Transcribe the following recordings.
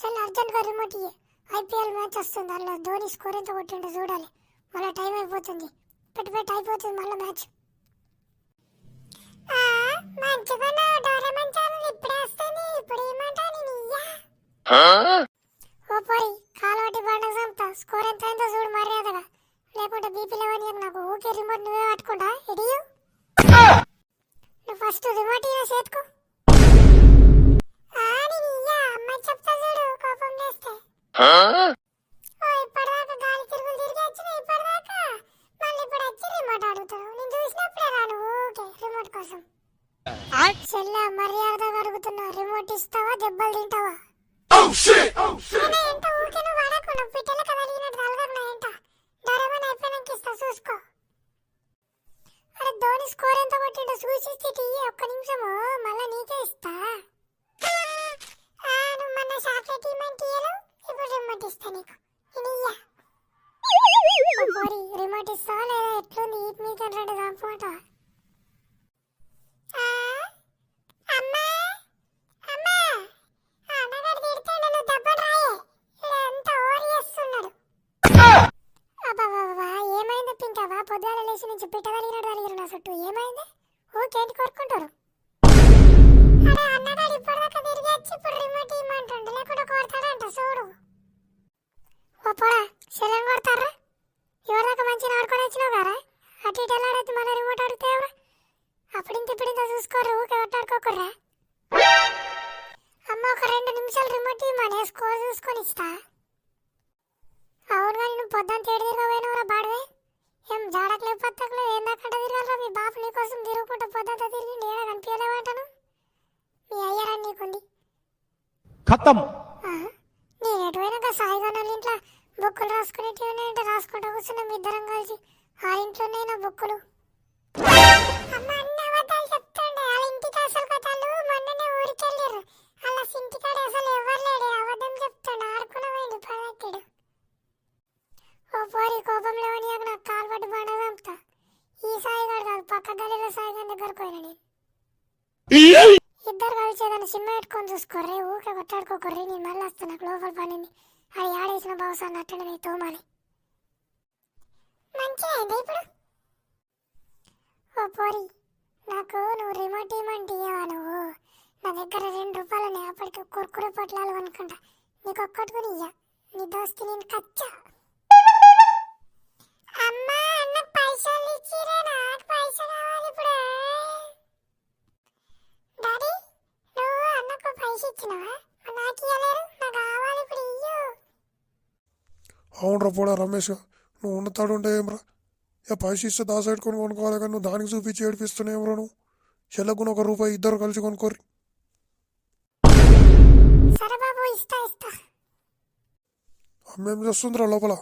చల్ అర్జెంట్గా రిమోట్ ఇయ్యి. ఐపీఎల్ మ్యాచ్ వస్తుంది అందులో. ధోని స్కోర్ ఎంత కొట్టిండో చూడాలి. మళ్ళీ టైం అయిపోతుంది. పెట్టి పెట్టి అయిపోతుంది మళ్ళీ మ్యాచ్ మంచిగా డోరేమన్ ఛానల్ ఇప్పుడే వస్తుంది ఇప్పుడు ఏమంటావు? నేను ఇయ్యా. ఓ పోరి కాలవటి బండకు సంతా స్కోర్ ఎంత అయిందో చూడు మర్యాదగా. లేకుంటే బీపీ లెవెన్ నాకు? ఊకే రిమోట్ నువ్వే పట్టుకుంటా? ఇడియు నువ్వు ఫస్ట్ రిమోట్ ఇయ్య చేతుకో. చెల్ల మర్యాదగా అడుగుతున్నా. రిమోట్ ఇస్తావా దెబ్బలు తింటావా నేనే ఎంత ఊరికే నువ్వు వాడకు నువ్వు పిట్టల కదలిగినట్టు తలగరు నా ఎంట డోరేమన్ అయిపోయినాక ఇస్తా చూసుకో అరే ధోని స్కోర్ ఎంత కొట్టిండో చూసి స్థితి ఒక్క నిమిషము మళ్ళా నీకే ఇస్తా ఆ, నువ్వు మొన్న చాక్లెట్ ఇమ్మంటే ఇయ్యలు ఇప్పుడు రిమోట్ ఇస్తా నీకు నేను ఇయ్యా ఓ పోరి రిమోట్ ఇస్తావా లేదా ఎట్లుంది ఈప్ మీకే రెండు చంపమంటావా ఆ, అమ్మా అమ్మా ఆ అన్నగాడు తిడుతుండు, నువ్వు దెబ్బలు రాయే. ఈడంతా ఓవర్ చేస్తున్నాడు. అబ్బబ్బబ్బా, ఏమైంది పింకవ్వ? పొద్దుగాల లేచి నుంచి పిట్టగలిగినట్టు కలిగిరు నా చుట్టూ. ఏమైంది? ఊకేంటి కొట్టుకుంటారు అరే, అన్నగాడు ఇప్పటిదాకా తిరిగి వచ్చి ఇప్పుడు రిమోట్ ఇమ్మంటుండు, లేకుండా కొడతాడంట, చూడు. ఓ పోడా, సెల్లం కొడతారా? ఎవరిదాకా మంచిగా ఆడుకొని వచ్చినావు గారా అటు ఇటు వెళ్ళాడైతే మళ్ళీ రిమోట్ అడిగితే ఎవరు? అప్పుడింత ఇప్పుడింత చూసుకోరు ఊకే కొట్టాడుకోకుర్రా అమ్మ ఒక రెండు నిమిషాలు రిమోట్ ఇమ్మని స్కోర్ చూసుకొని ఇస్తా అవును కానీ నువ్వు పొద్దున్న తేడు తిరగబోయినవరా బాడవే ఏం జాడకలే పత్తకలే ఏందాకట తిరగలరా మీ బాపు నీకోసం తిరుగుకుంటూ పొద్దంతా తిరిగి నేను నేనే కనిపించలేవాటను మీ అయ్యారా నీకుంది. ఖతం. నేను ఎటువైనాక సాయిగా నా ఇంట్లో బుక్కులు రాసుకునేటివి అంటే రాసుకుంటా కూర్చున్నాం ఇద్దరం కలిసి. ఆ ఇంట్లోనే నా బుక్కులు. పక్క గదిలో సాయిగా దగ్గరకు పోయినా నేను. ఇద్దరు కలిసి ఏదైనా సినిమా పెట్టుకొని చూసుకోర్రే ఊకే కొట్టాడుకోకర్రీ నేను మళ్ళీ వస్తాను నాకు లోపల పనింది అది ఆడేసిన బహుశా నట్టని నీ తోమాలి. మంచిగా అయింది ఇప్పుడు? ఓ పోరి నాకు నువ్వు రిమోట్ ఇవ్వమంటే ఇవ్వవా నువ్వు? నా దగ్గర రెండు రూపాయలు ఉన్నాయి అప్పటికి కుర్కురే పొట్లాలు అనుకుంటా నీకు ఒక్కటి ఇయ్య. నీ దోస్తి నేను కచ్చా. అమ్మా అన్న పైసలు ఇచ్చిరా నాకు పైసలు కావాలి ఇప్పుడు డాడీ నువ్వు ఇచ్చినావా మరి నాకు ఇవ్వలేరు నాకు కావాలి ఇప్పుడు ఇయ్యు. అవునరా పోడా రమేష్ నువ్వు ఉన్నతాడు ఉంటే ఏమరా? ఇక పైసలు ఇస్తే దాస పెట్టుకొని కొనుక్కోవాలి కానీ నువ్వు దానికి చూపించి ఏడిపిస్తున్నావు నువ్వు? చెల్లకుని ఒక రూపాయి ఇద్దరు కలిసి కొనుక్కోరు సరే బాబు ఇస్తా ఇస్తా. అమ్మేం చేస్తుందిరా లోపల?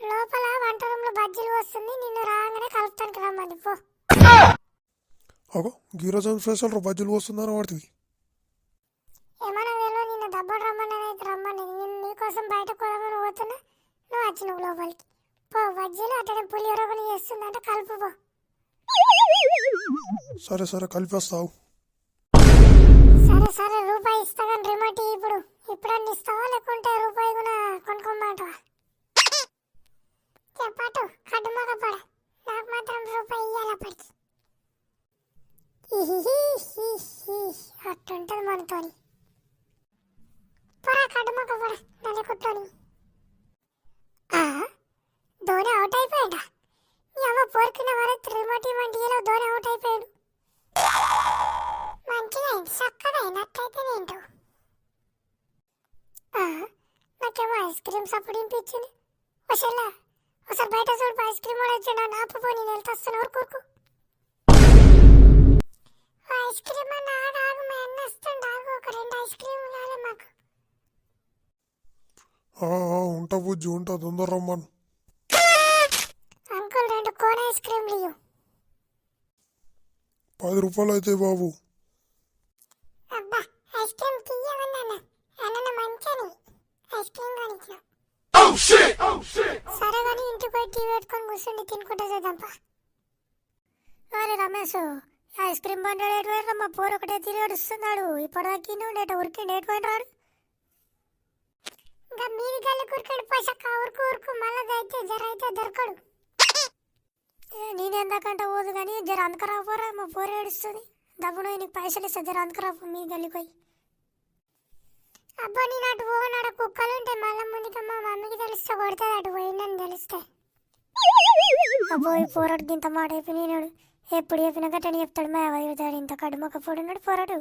లోపల వంట రూమ్లో బజ్జీలు వస్తుంది నిన్ను రాగానే కలుపుతానికి రమ్మంది పో. అగో గీరోజన్ స్పెషల్ రా బజ్జీలు వస్తుందని వాడుతుంది నేను బయట కొడమని పోతున్నా నువ్వు వచ్చి నువ్వు లోపలికి పో బజ్జీలు అట్టనే పులిహోర కొని చేస్తుందంటే కలుపు పో సరే సరే కలిపేస్తావు సరే సరే రూపాయి ఇస్తా కానీ రిమోట్ ఇయ్యి ఇప్పుడు ఇప్పుడన్నా ఇస్తావా లేకుంటే రూపాయి కూడా కొనుక్కోమంటావా చెప్పటు కడ్డు మగ పడ నాకు మాత్రం రూపాయి ఇయ్యాలి అప్పటికి. అట్టుంటది మనతోని పొరా కడుమకు మగ పడ నన్ను కుట్టోని ధోని అవుట్ అయిపోయాడా? నీ అమ్మ పోరుకున్న వరకు రిమోట్ ఇవ్వండి ఇలా ధోని అవుట్ అయిపోయాడు. మంచిగా చక్కగా అయినట్టయితే ఏంటో. నాకేమో ఐస్ క్రీమ్ సప్పుడు వినిపించింది వసల్లా ఒకసారి బయట చూడు ఐస్ క్రీమ్ కూడా వచ్చాడు నా ఆపుపో నేను వెళ్తాస్తున్నా ఊరుకూరుకు ఐస్ క్రీమ్ అన్న ఆగు ఆగు మా అన్న వస్తుండు ఆగు ఒక రెండు ఐస్ క్రీమ్ కావాలి మాకు. ఉంటా బుజ్జి ఉంటా తొందర రమ్మను. అంకుల్ రెండు కోన్ ఐస్ క్రీమ్లు ఇవ్వు పది రూపాయలు అయితే బాబు. అబ్బా ఐస్ క్రీమ్ తీయమన్నాను అన్న మంచని. ఐస్ క్రీమ్ కానిచ్చిన సరే కానీ ఇంటికి పోయి టీవీ పెట్టుకొని కూర్చుండి తినుకుంటా చూద్దాంపా అరే రమేష్ ఐస్ క్రీమ్ బండి మా పోరు ఒకటే తిరిగి ఏడుస్తున్నాడు. ఇప్పటిదాకా ఉండేట ఉరికి రాడు ఇంకా మీది గల్లి కురికాడు పసక్క ఊరుకు ఊరుకు మళ్ళీ అయితే జర అయితే దొరకడు. నేను ఎందాకంటే పోదు కానీ జర అందుకరాపోరా మా పోర ఏడుస్తుంది. దబ్బును నీకు పైసలు ఇస్తా జర అందుకరాపు మీ గల్లి పోయి. అబ్బా నేను అటు పోనాడు కుక్కలు ఉంటే మళ్ళీ ముందుగా మా మమ్మీకి తెలిస్తే కొడుతుంది అటు పోయిందని తెలిస్తే. అబ్బో ఈ పోరాడు ఇంత మాట అయిపోయినాడు ఎప్పుడు చెప్పినా గట్టని చెప్తాడు మా ఎవరు ఇంత కడుమొక్క పోడున్నాడు పోరాడు.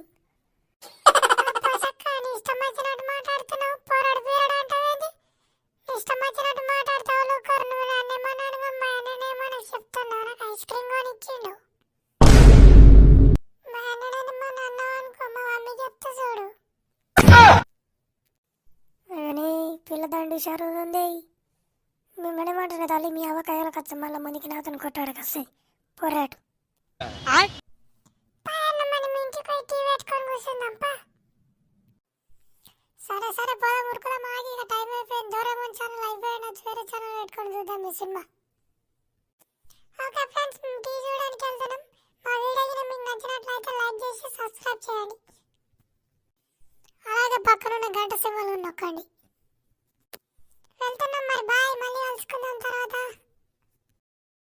పిల్లదండి షారు ఉంది మిమ్మల్ని ఏమంటారు తల్లి మీ అవకాయాల కచ్చ మళ్ళీ ముందుకి నాతను కొట్టాడు కస్తే పోరాడు. సరే సరే పోదాం మురుకుల మాగి ఇక టైం అయిపోయింది. దూరం ఛానల్ అయిపోయిన వేరే ఛానల్ పెట్టుకొని చూద్దాం ఈ సినిమా. ఓకే ఫ్రెండ్స్ మేము టీ చూడడానికి వెళ్తున్నాం. మా వీడియో మీకు నచ్చినట్లయితే లైక్ చేసి సబ్స్క్రైబ్ చేయండి. అలాగే పక్కనున్న గంట సింబల్ నొక్కండి.